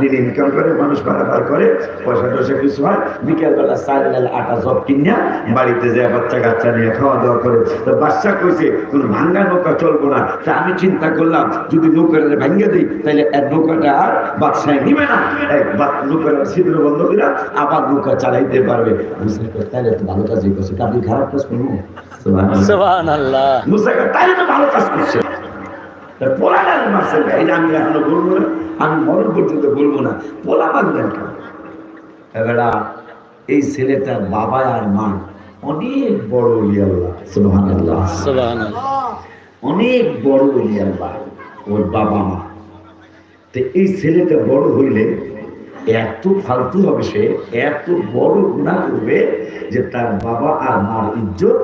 দিন ইনকাম করে মানুষ করে পয়সা কিছু হয়। বিকেলবেলা চাল আটা সব কিনিয়া বাড়িতে যায় বাচ্চা কাচ্চা নিয়ে খাওয়া দাওয়া করে। তো বাচ্চা কইছে কোন ভাঙ্গা নৌকা চলবো না। তা আমি চিন্তা করলাম যদি নৌকাটা ভাঙ্গে দিই তাহলে এক নৌকাটা আর বাদশায় নিবে না। এক নৌকাটা ছিদ্র বন্ধ করে আবার নৌকা চালাইতে পারবে। তাহলে তো ভালো কাজই করছে। তা আপনি খারাপ কাজ করব তাহলে তো ভালো কাজ করছে। তা পোলা ডাল মারছেন কেন? এটা আমি এখনও বলব না আমি মরণ পর্যন্ত বলব না। পোলা মারলেন কেন এবারা এই ছেলেটার বাবা আর মা অনেক বড় অলি আল্লাহ সুবহানাল্লাহ। সুবহানাল্লাহ। অনেক বড় অলি আল্লাহ ওর বাবা মা। তো এই ছেলেটা বড় হইলে এত ফালতু হবে সে এত বড় গুণা করবে যে তার বাবা আর মার ইজ্জত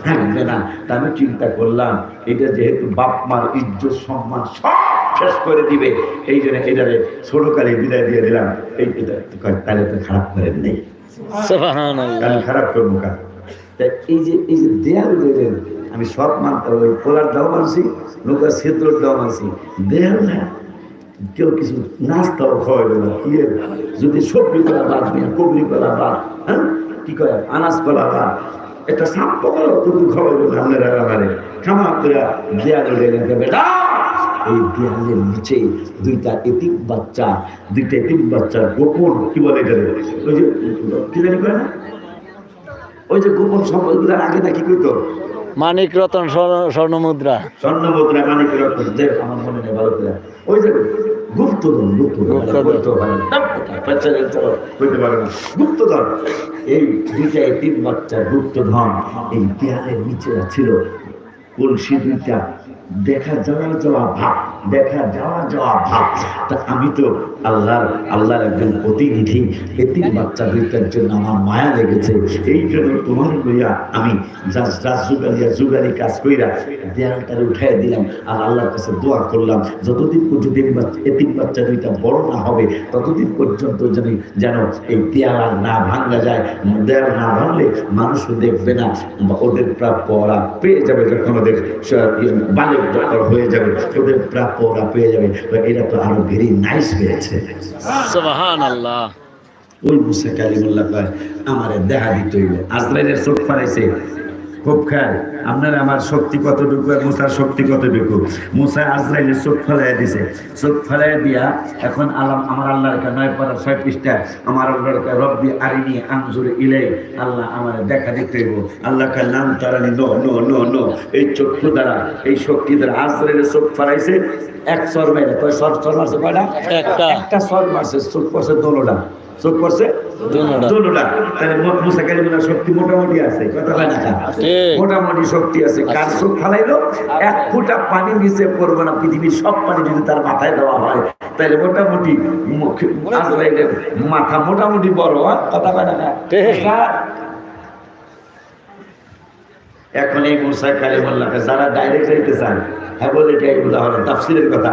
থাকবে না। তা আমি চিন্তা করলাম এটা যেহেতু বাপ মার ইজ্জত সম্মান সব শেষ করে দিবে এই জন্য এটারে ছোটকালে বিদায় দিয়ে দিলাম। এই তাহলে তো খারাপ করেন নেই। খারাপ করব কার তা এই যে এই যে দেয়াল আমি সব মানতে ওই পোলার দাও মানছি নৌকার সেতুর দাও মানছি দেয়াল না। কেউ কিছু নাস্তাও খাওয়াবে না, কি যদি সবজি করা বাদ নিয়ে কবরি করা বাদ হ্যাঁ? কি করে আনাজ করা বাদ। একটা সাপ পকড়ো কিন্তু খাওয়াইবে না, আপনারা আমারে খামা করে দেয়াল দেবেন বেটা, এই দেয়ালের নিচে দুইটা এতিক বাচ্চা, দুইটা এতিক বাচ্চা গোপন, কি বলে এটা ওই যে, কি জানি করে না? ওই যে গোপন সম্পদগুলোর আগে না কি করতো মানিক রতন স্বর্ণ- মুদ্রা স্বর্ণ মুদ্রা মানিক রতন। যে আমার মনে নেই ভালো করে। ওই যে গুপ্তধন গুপ্তধন। বলতে পারে? না। গুপ্তধন। এই দুইটা তিন বাচ্চা গুপ্তধন এই দেয়ালের নিচে ছিল। কলসি দুইটা। দেখা যাওয়ার যাওয়া ভাব। দেখা যাওয়া যাওয়া ভাব। তা আমি তো আল্লাহর আল্লাহর একজন প্রতিনিধি। এতিম বাচ্চা দুইটার জন্য আমার মায়া লেগেছে। এই জন্য তোমার লইয়া আমি যা যা জুগালিয়া জুগালি কাজ কইরা দেয়ালটারে উঠাই দিলাম আর আল্লাহর কাছে দোয়া করলাম। যতদিন পর্যন্ত এই বাচ্চা- দুইটা বড় না হবে, ততদিন পর্যন্ত যেন যেন এই দেয়াল আর না ভাঙ্গা যায়। দেয়াল না ভাঙলে মানুষও দেখবে না। ওদের প্রাপ্য ওরা পেয়ে যাবে যখন ওদের ইয়ে বালেক হয়ে যাবে। ওদের প্রাপ্য ওরা পেয়ে যাবে তো এরা তো আরও ভেরি নাইস হয়েছে। সুবহানাল্লাহ। ওই মুসা কালিমুল্লাহ কয় আমারে দেখা দিতে হইল আজরাইলের চোখ ফারাইছে খুব খেয়াল আপনার আমার শক্তি কতটুকু আর মুসার শক্তি কতটুকু? মুসা আজরাইলের চোখ ফেলাই দিছে। চোখ ফেলাই দিয়া এখন আলাম আমার আল্লাহর কা নয় পারা ছয় পৃষ্ঠা। আমার আল্লাহর কা রব্বি আরিনি আনজুর ইলাই আল্লাহ আমার দেখা দিতে হইব। আল্লাহ কা নাম তারানি নো নো নো নো এই চক্ষু দ্বারা এই শক্তি দ্বারা আজরাইলের চোখ ফেলাইছে। এক সর মেরে কয় সর সর মারছে কয়টা? একটা। একটা সর মারছে। চোখ পড়ছে দোনোটা। চোখ পড়ছে। দোনোটা। তাহলে মুসা কালিমুল্লাহ শক্তি মোটামুটি আছে। কথা মোটামুটি শক্তি আছে। কার চোখ ফালাইলো এক ফুটা পানি নিচে পড়বে না। পৃথিবীর সব পানি যদি তার মাথায় দেওয়া হয় তাহলে মোটামুটি মাথা মোটামুটি বড় হ্যাঁ? কথা হয় না এখন এই মুসা কালিমুল্লাহকে যারা ডাইরেক্ট যাইতে চান হ্যাঁ বলে এটা এই উদাহরণ তাফসিরের কথা।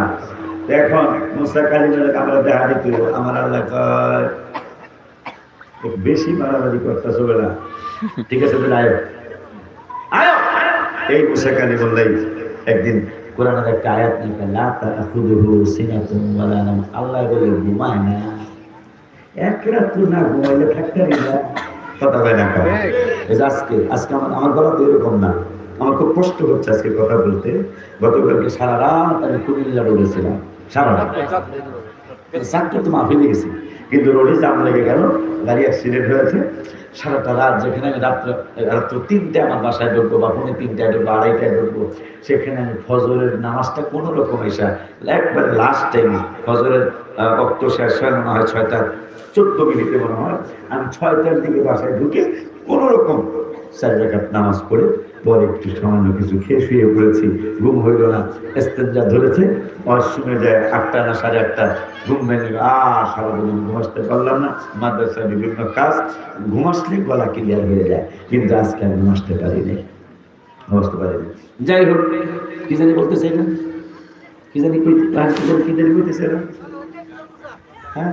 এখন মুসা কালিমুল্লাহকে আমরা দেখা দিতে আমার আল্লাহ কয় বেশি মারামারি করতেছো বেলা। ঠিক আছে বেলা এই মুসা কালিমুল্লাহ একদিন কোরআনের একটা আয়াত নিয়ে লা সিনাতুন আল্লাহ বলে ঘুমায় না। এক রাত না ঘুমাইলে থাকতে না। কথা না এই আজকে আজকে আমার আমার গলা তো এরকম না। আমার খুব কষ্ট হচ্ছে আজকে কথা বলতে। গতকালকে সারা রাত আমি কুমিল্লা রোডেছিলাম সারা রাত। চারটে তো মাফি লেগেছি কিন্তু রোডে জাম লেগে গেল, গাড়ি অ্যাক্সিডেন্ট হয়েছে। সারাটা রাত যেখানে আমি রাত্র রাত্র তিনটে আমার বাসায় ঢুকবো বা পৌনে তিনটায় ঢুকবো, আড়াইটায় ঢুকবো, সেখানে আমি ফজরের নামাজটা কোনো রকম এসা, একবারে লাস্ট টাইমে ফজরের বক্ত শেষ হয়, মনে হয় ছয়টা চোদ্দ মিনিটে মনে হয়, আমি ছয়টার দিকে বাসায় ঢুকে কোনো রকম চার রেখাত নামাজ পড়ে, পরে একটু সামান্য কিছু খেয়ে শুয়ে পড়েছি, ঘুম হইল না এস্তেঞ্জা ধরেছে অসময় যায় আটটা না সাড়ে আটটা, ঘুম ভেঙে গেল। আহ সারাদিন ঘুমাসতে পারলাম না মাদ্রাসায় বিভিন্ন কাজ ঘুমাসলে গলা ক্লিয়ার হয়ে যায়, কিন্তু আজকে আর ঘুমাসতে পারিনি ঘুমাসতে পারিনি যাই হোক, কি জানি বলতে কই- আর কি জানি কি জানি বলতেছিলেন হ্যাঁ ও হ্যাঁ?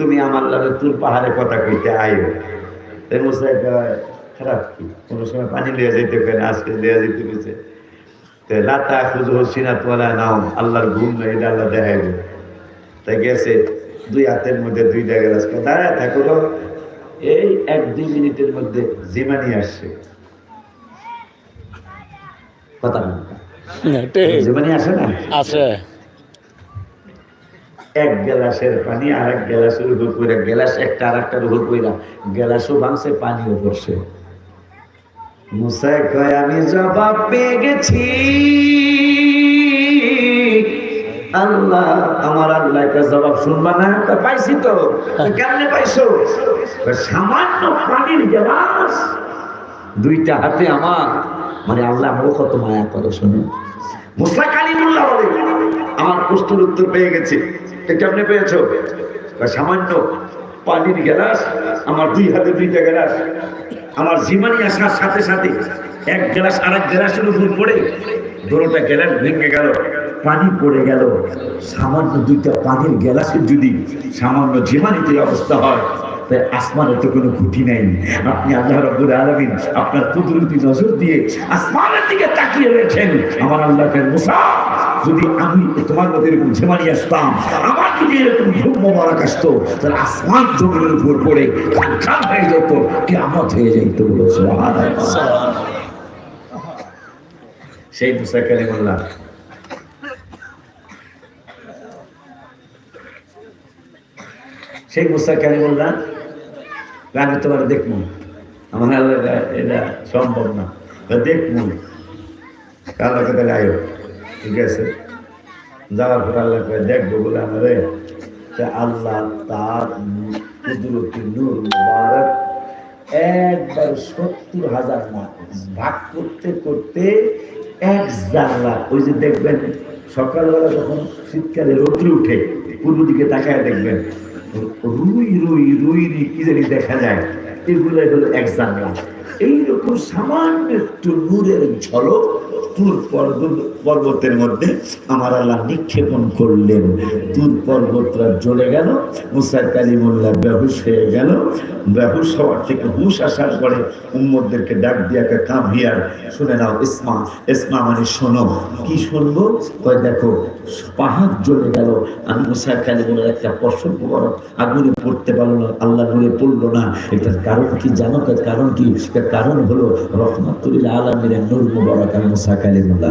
তুমি আমার লাগে তুর পাহাড়ে কথা কইতে আইও। তাই মুসা কয়, খারাপ কি? কোনো সময় পানি লিয়ে যেতে পারে আজকে লিয়ে যেতে পেরেছে তো লাতা খুঁজো সিনা তোলা নাও আল্লাহর ঘুম না এটা আল্লাহ দেখাইবে। তাই গেছে দুই হাতের মধ্যে দুইটা গেলাস দাঁড়ায় থাকো এই এক দুই মিনিটের মধ্যে জিমানি আসছে। কথা না জিমানি আসে না? আছে এক গ্লাসের পানি আর এক গ্লাসের উপর কইরা গ্লাস একটা আর একটার উপর কইরা, গ্লাসও ভাঙছে, পানিও পড়ছে। মুসাই কয়, আমি জবাব পেয়ে গেছি। আল্লাহ, আমার আল্লাহ একটা জবাব শুনবা না? পাইছি তো। কেমনে পাইছো? সামান্য পানির গ্লাস, দুইটা হাতে আমার। মানে আল্লাহ আমাকে কত মায়া করে শুনে। মুসা কালিমুল্লাহ বলে, আমার প্রশ্নের উত্তর পেয়ে গেছি। কেমনে পেয়েছ? সামান্য পানির গ্লাস, আমার দুই হাতে দুইটা গ্লাস। আমার জীবনী আসার সাথে সাথে এক গ্লাস আর এক গ্লাসের উপর পড়ে দুটোটা গ্লাস ভেঙে গেল, পানি পড়ে গেল। সামান্য দুইটা পানির গ্লাসের যদি সামান্য জীবাণিতে অবস্থা হয় তাই আসমানের তো কোনো খুঁটি নাই। আপনি আল্লাহ রব্বুল আলমিন আপনার কুদরতি নজর দিয়ে আসমানের দিকে তাকিয়ে আমার মুসা, যদি আমি তোমার এরকম আসতাম, আমার যদি এরকম তাহলে আসমান উপর পড়ে খান হয়ে যেত কি হয়ে সেই মুসা কালিমুল্লাহ। সেই মুসা কালিমুল্লাহ আমি তোমার দেখব আমার আল্লাহ এটা- সম্ভব না। দেখব আল্লাহকে তাহলে আয়ো। ঠিক আছে? যাওয়ার পর আল্লাহ করে দেখব বলে আমারে আল্লাহ তার কুদরতি নূর মুবারক একবার সত্তর হাজার না ভাগ করতে করতে এক জানলা, ওই যে দেখবেন সকালবেলা যখন শীতকালে রৌদ্র উঠে, পূর্ব দিকে তাকায় দেখবেন রুই রুই রুই রি কি জানি দেখা যায় এগুলো হলো এক জানলা। এইরকম সামান্য একটু নূরের ঝলক তুর পর্বত- পর্বতের মধ্যে আমার আল্লাহ নিক্ষেপণ করলেন। তুর পর্বতরা জ্বলে গেল, মুসার কালিমুল্লাহ বেহুশ হয়ে গেল। বেহুশ হওয়ার থেকে হুশ আসার পরে উম্মদদেরকে ডাক দিয়াকে কামিয়ার শুনে নাও, ইসমা ইসমা মানে শোনো। কি শুনব? কয়, দেখো, পাহাড় জ্বলে গেল। আমি মুসার কালিমুল্লাহ একটা পশম মুবারক আগুনে পড়তে পারল না, আল্লাহ নূরে পড়ল না। এটার কারণ কি জানো? তার কারণ কি? তার কারণ হলো রহমাতুল্লাহ আলমীর নূর মুবারক আর মুসা কালিমুল্লাহ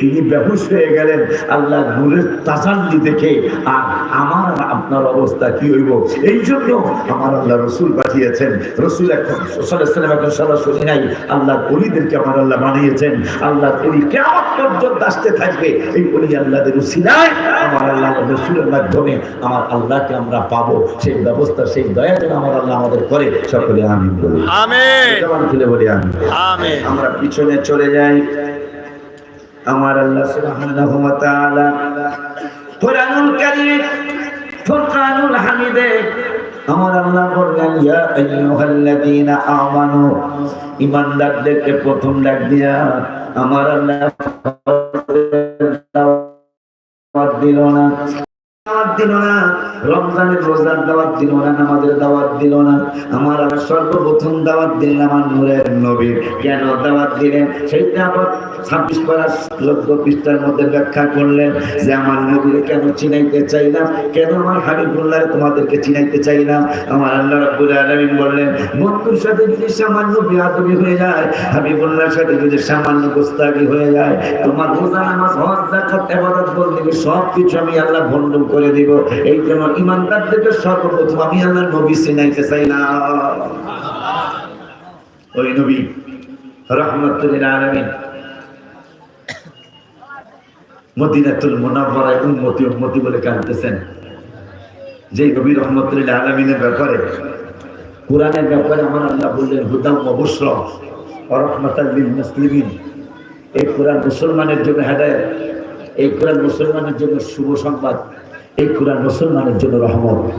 তিনি বেহুশ হয়ে গেলেন আল্লাহ দেখে। আর আমার আপনার অবস্থা কি হইব? এই জন্য আমার আল্লাহ রসুল পাঠিয়েছেন। রসুল এখন এখন সরাসরি নাই। আল্লাহ অলিদেরকে আমার আল্লাহ বানিয়েছেন। আল্লাহ অলি কেমন পর্যন্ত আসতে থাকবে। এই অলি আল্লাহদের উসিলায় আমার আল্লাহ রসুলের মাধ্যমে আমার আল্লাহকে আমরা পাবো সেই ব্যবস্থা সেই দয়া যেন আমার আল্লাহ আমাদের করে সকলে আমি বলি। আমিন। খুলে বলি আমি আমরা পিছনে চলে যাই। আমার আল্লাহ সুবহানাহু ওয়া তাআলা কোরআনুল কারীম ফুরকানুল হামিদে আমার আল্লাহ বললেন ইয়া আইয়ুহাল্লাযীনা আমানু ঈমানদারদেরকে প্রথম ডাক দিয়া আমার আল্লাহ দিল না। দিল না, রমজানের রোজার দাওয়াত দিল না দাওয়াত দিল না, আমার সর্বপ্রথম দাওয়াত দিলেন আমার নূরের কেন দাওয়াত দিলেন? সেইটা আবার ছাব্বিশ চোদ্দ পৃষ্ঠার মধ্যে ব্যাখ্যা করলেন যে আমার নবীরে কেন চিনাইতে চাইলাম? কেন আমার হাবিবুল্লাহ তোমাদেরকে চিনাইতে চাইলাম? আমার আল্লাহ রাব্বুল আলামিন বললেন বন্ধুর সাথে যদি সামান্য বেয়াদবি হয়ে যায়, হাবিবুল্লাহর সাথে যদি সামান্য গোস্তাগি হয়ে যায়, তোমার রোজা, নামাজ, হজ জাকাত ইবাদত বলতে সব কিছু আমি আল্লাহ ভণ্ড করে দিব এই জন্য ইমানদারদেরকে সর্বপ্রথম আমি নবী চিনাইতে ওই নবী মদিনাতুল উম্মতি উম্মতি বলে কাঁদতেছেন। যে নবী আলামিনের ব্যাপারে, কোরআনের ব্যাপারে আমার আল্লাহ বললেন হুদাম অবশ্র রহমতাল্লিল মুসলিমিন। এই কোরআন মুসলমানের জন্য হেদায়ত, এই কোরআন মুসলমানের জন্য শুভ সংবাদ। এই কোরআন মুসলমানের জন্য রহমত।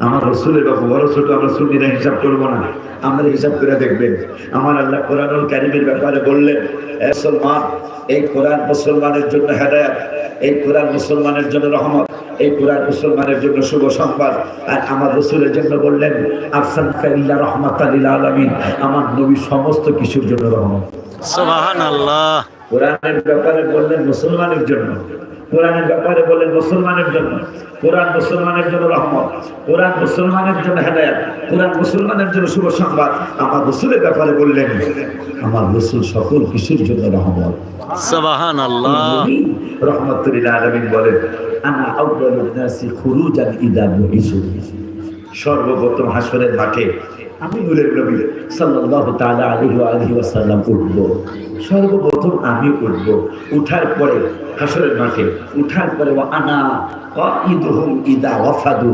আমার রসুলের বাবু বড় ছোট আমরা সুন্নিরা হিসাব করব না। আমরা হিসাব করে দেখবেন। আমার আল্লাহ কোরআনুল কারিমের ব্যাপারে বললেন "এ মুসলমান এই কোরআন মুসলমানের জন্য হেদায়ত এই কোরআন মুসলমানের জন্য রহমত এই কোরআন মুসলমানের জন্য শুভ সংবাদ। আর আমার রসুলের জন্য বললেন আফসান কাইল্লা রহমত আলমিন। আমার নবী সমস্ত কিছুর জন্য রহমত। কোরআনের ব্যাপারে বললেন মুসলমানের জন্য। কোরআনের ব্যাপারে বললেন মুসলমানের জন্য। কোরআন মুসলমানের জন্য রহমত কোরআন মুসলমানের জন্য হেদায়ত কোরআন মুসলমানের জন্য শুভ সংবাদ। আমার রসুলের ব্যাপারে বললেন আমার রসুল সকল কিছুর জন্য রহমত। সুবাহান আল্লাহ রহমতুল্লাহ আলমিন বলেন আনা ইদা সর্বপ্রথম হাসরের মাঠে আমি নূরের নবী সাল্লাল্লাহু তাআলা আলাইহি ওয়া আলিহি ওয়াসাল্লাম উঠব। সর্বপ্রথম আমি উঠব। উঠার পরে হাসরের মাঠে উঠার পরে আনা কাইদুহুম ইদা ওয়াফাদু।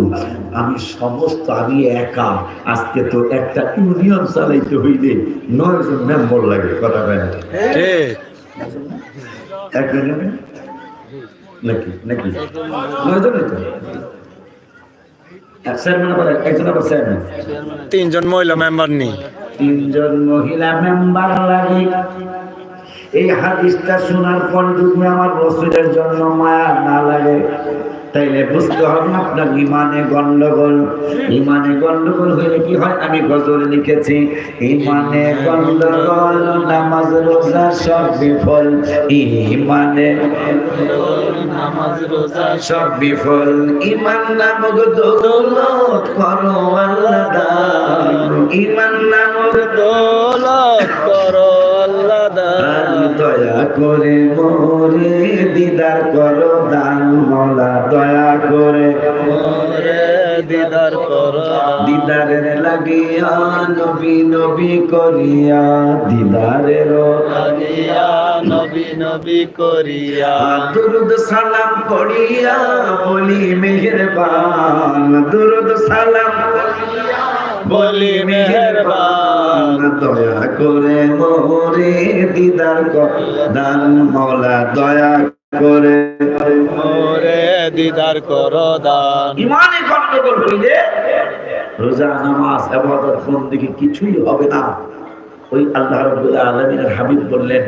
আমি সমস্ত আমি একা। আজকে তো একটা ইউনিয়ন চালাইতে হইলে নয় জন মেম্বার লাগে কথা বলেন একজনে নাকি? নাকি? নয়জনে তো এক চেয়ারম্যান আবার একজন আবার চেয়ারম্যান তিনজন মহিলা মেম্বার নেই। তিনজন মহিলা মেম্বার লাগে। এই হাদিসটা শোনার পর যদি আমার রসুলের জন্য মায়া না লাগে তাইলে বুঝতে হবে আপনার ইমানে গন্ডগোল। ইমানে গন্ডগোল হইলে কি হয়? আমি গজল লিখেছি। ইমানে গন্ডগোল, নামাজ, রোজা সব বিফল। ইমানে নামাজ সব বিফল। ইমান নামক দৌলত করো আল্লাহ। ইমান নামক দৌলত করো দয়া করে মোরে দিদার করো দান মলা, দয়া করে দিদার করো দিদারের লাগিয়া নবী নবী করিয়া, দিদারের লাগিয়া নবী নবী করিয়া। দুরুদ সালাম পড়িয়া বলি মেহেরবান, দুরুদ সালাম বলি মেহেরবান। দয়া করে মোরে দিদার দান মৌলা দয়া করে মোরে দিদার কর দান ইমানে গন্ডগোল হইলে রোজা নামাজ আবাদত বন্দিকে কিছুই হবে না। ওই আল্লাহ রাব্বুল আলামিনের হাবিব বললেন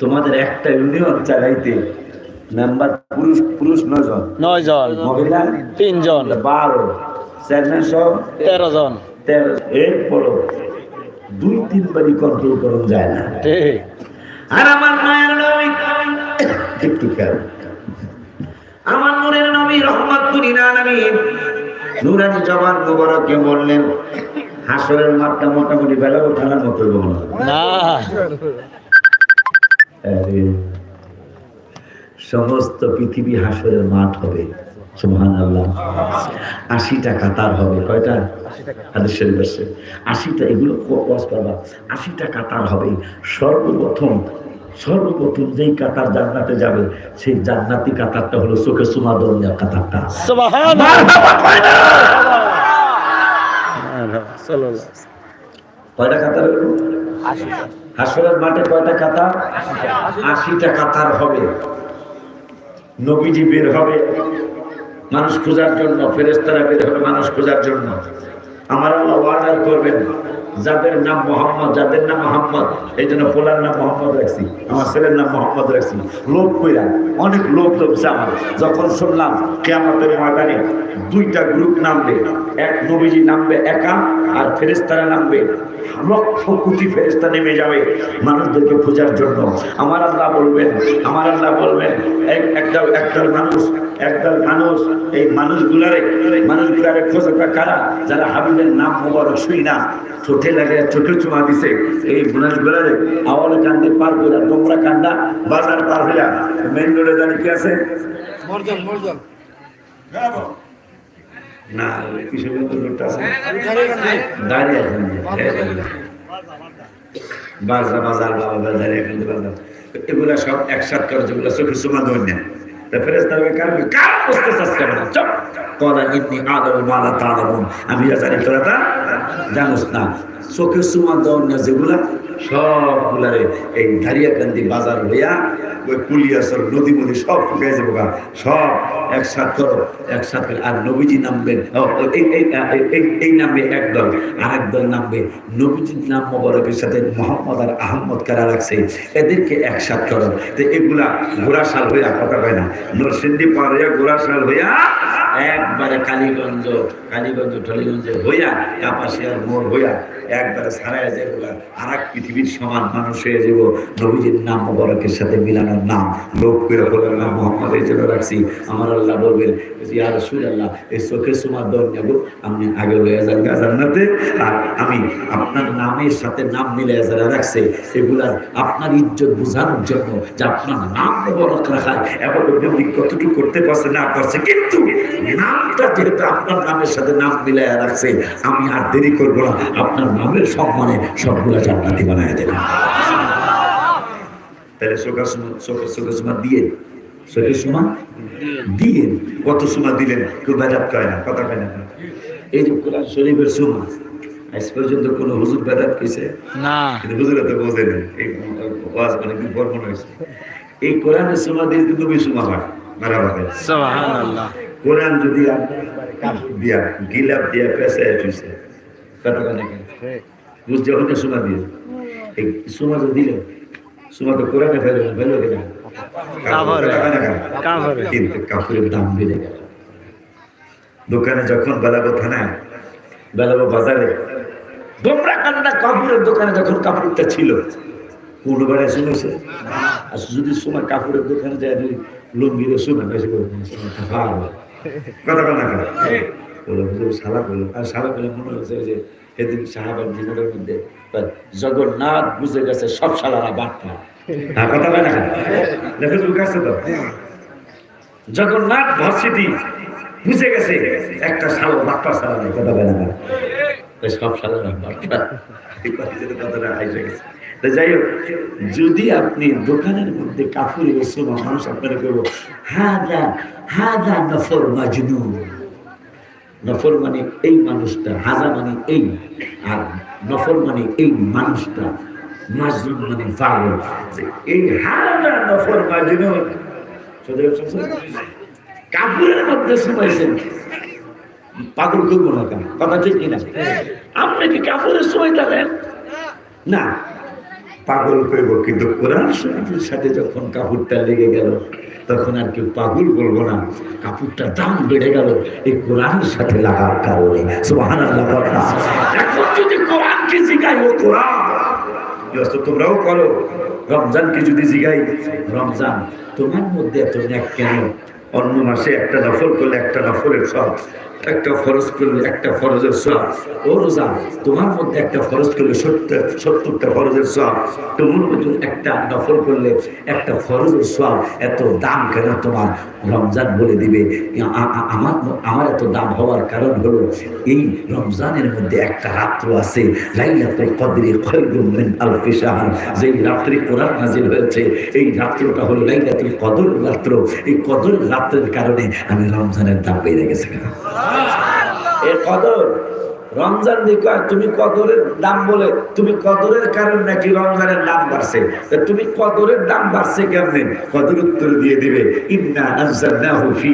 তোমাদের একটা ইউনিয়ন চালাইতে মেম্বার পুরুষ পুরুষ নয়জন। নয় জন মহিলা তিনজন। বারো। চেয়ারম্যান সহ তেরো জন। তেরো। দুই তিনবারই কন্ট্রোল করা যায় না। আর আমার মায়ের নবী একটু খেয়াল। আমার নূরের নবী আলামিন নুরানি জবান বললেন হাসরের মাঠটা মোটামুটি বেলা ওঠানোর মতো না। সমস্ত পৃথিবী হাসরের মাঠ হবে। আল্লাহ আশিটা কাতার হবে কয়টা? হাদিস শরীফ আছে। আশিটা এগুলো ওয়াজ করবা। আশিটা কাতার হবে। সর্বপ্রথম সর্বপ্রথম যেই কাতার জান্নাতে যাবে সেই জান্নাতি কাতারটা হলো চোখে সুমা দলিয়া কাতারটা। কয়টা? কাতার হইল হাসরের মাঠে কয়টা কাতার? আশিটা কাতার হবে। নবীজি বের হবে। মানুষ খোঁজার জন্য ফেরেস্তারা বের হবে মানুষ খোঁজার জন্য। আমার আল্লাহ অর্ডার করবেন, যাদের নাম মোহাম্মদ, যাদের নাম মোহাম্মদ, এই জন্য পোলার নাম মোহাম্মদ রাখছি, আমার ছেলের নাম মোহাম্মদ রাখছি। লোভ কইরা, অনেক লোক জমছে আমার। যখন শুনলাম কেয়ামতের ময়দানে দুইটা গ্রুপ নামবে এক নবীজি নামবে একা আর ফেরেস্তারা নামবে। লক্ষ কোটি ফেরেস্তা নেমে যাবে মানুষদেরকে খোঁজার জন্য। আমার আল্লাহ বলবেন আমার আল্লাহ বলবেন এক একদল একদল মানুষ একদল মানুষ এই মানুষগুলারে মানুষগুলারে খোঁজা কারা যারা হাবিবের নাম মোবারক শুই না ঠোঁটে লাগে চোখে চুমা দিছে। এই মানুষগুলারে আওয়ালে কান্দে পার করে তোমরা কান্দা বাজার পার হইয়া মেন রোডে জানি কি আছে? না আমি জানি, তোরা তা জানোস না। চোখে সুমা ধন্য যেগুলা, সবগুলারে এই ধারিয়াকান্দি বাজার হইয়া ওই কুলিয়াসর নদী মদি সব শুকিয়ে যাব। সব একসাথ করো, একসাথ আর নবীজি নামবেন। এই নামবে একদল আর একদল নামবে। নবীজির নাম মোবারকের সাথে মোহাম্মদ আর আহম্মদ কারা রাখছে? এদেরকে একসাথ করো। তো এগুলা ঘোড়াশাল হইয়া কথা কয় না। নরসিংদী পার হইয়া ঘোড়াশাল হইয়া একবারে কালীগঞ্জ কালীগঞ্জ, টলিগঞ্জ হইয়া কাপাসিয়ার মোড় হইয়া একবারে সারায় যেগুলা আর এক পৃথিবীর সমান মানুষ হয়ে যাব নবীজির নাম মোবারকের সাথে মিলানোর নাম লোক করে বলার নাম মোহাম্মদ এই জন্য রাখছি। আমার আল্লাহ বলবেন, ইয়া রসুল আল্লাহ এই চোখের সময় দর নেব, আপনি আগে লয়ে যান জান্নাতে, আর আমি আপনার নামের সাথে নাম মিলে যারা রাখছে এগুলার আপনার ইজ্জত বোঝানোর জন্য যে আপনার নাম মোবারক রাখা এবং যদি কতটুকু করতে পারছে, না পারছে, কিন্তু নামটা যেহেতু আপনার নামের সাথে নাম মিলে রাখছে, আমি আর দেরি করব না, আপনার নামের সম্মানে সবগুলা জান্নাতি বানায় দেবেন তাহলে চোখা সুমা চোখা চোখা সুমা দিয়ে চোখের সুমা দিয়ে কত সুমা দিলেন কেউ বেদাত কয় না কথা কয় না এই যে কোরআন শরীফের সুমা আজ পর্যন্ত কোনো হুজুর বেদাত কইছে না। কিন্তু হুজুরে তো বোঝে না। এই ওয়াজ অনেকদিন পর মনে হয়েছে? এই কোরআনের সুমা দিয়ে কিন্তু নবী সুমা হয় মারা হবে সুবহানাল্লাহ। কোরআন যদি একবারে দিয়া গিলাপ দিয়া পেঁচায় তুইছে কথা কয় না বুঝ যখন সুমা দিয়ে। এই সুমা তো দিল সুমা তো কোরআনে ফেলো ফেলো কিনা? কিন্তু কাপড়ের দাম বেড়ে গেল। দোকানে যখন বেলাবো থানায় বেলাবো বাজারে তোমরা কান্না কাপড়ের দোকানে যখন কাপড়টা ছিল কোনোবারে শুনেছে? আর যদি সময় কাপড়ের দোকানে যায় লুঙ্গিরে শুনে বেশি করে কথা বল সালা করল আর সালা করলে মনে হচ্ছে যে এদিন সাহাবার জীবনের মধ্যে জগন্নাথ বুঝে গেছে সব সালারা বাট্টা হ্যাঁ কথা বলে না কেন? ফেসবুক আছে তো জগন্নাথ ভার্সিটি বুঝে গেছে একটা সাল বাট্টা সালা নেই কথা বলে না সব যাই হোক যদি আপনি দোকানের মধ্যে কাপড় সময় মানুষ আপনারা করব হাদা হাদা নফর মাজনুন। নফর মানে এই মানুষটা হাজা মানে এই আর নফর মানে এই মানুষটা। পাগল মধ্যে পাগল না সময় না। পাগল করব কিন্তু কোরআন শরীফের সাথে যখন কাপড়টা লেগে গেল, তখন আর কেউ পাগল বলব না। কাপড়টার দাম বেড়ে গেল, এই কোরআনের সাথে লাগার কারণে। কোরআন ব্যস্ত, তোমরাও করো। রমজানকে যদি জিগাই, রমজান তোমার মধ্যে এত ন্যাক কেন? অন্য মাসে একটা নফল করলে একটা নফলের সব একটা ফরজ করলে একটা ফরজের সব ও রোজা, তোমার মধ্যে একটা ফরজ করলে সত্তর, সত্তরটা ফরজের সব তোমার মধ্যে একটা নফল করলে একটা ফরজের সব এত দাম কেন তোমার? রমজান বলে দিবে। আমার আমার এত দাম হওয়ার কারণ হলো এই রমজানের মধ্যে একটা রাত্র আছে যেই রাত্রি কোরআন নাজিল হয়েছে, এই রাত্রটা হলো লাইলাতুল কদর রাত্র। এই কদর রাত্রের কারণে আমি রমজানের দাম বেড়ে গেছে এই কদর, রমজান দিকে তুমি কদরের দাম বলে, তুমি কদরের কারণ নাকি রমজানের দাম বাড়ছে? তুমি কদরের দাম বাড়ছে কেমনে? কদর উত্তর দিয়ে দিবে, ইন্না আনজালনাহু ফি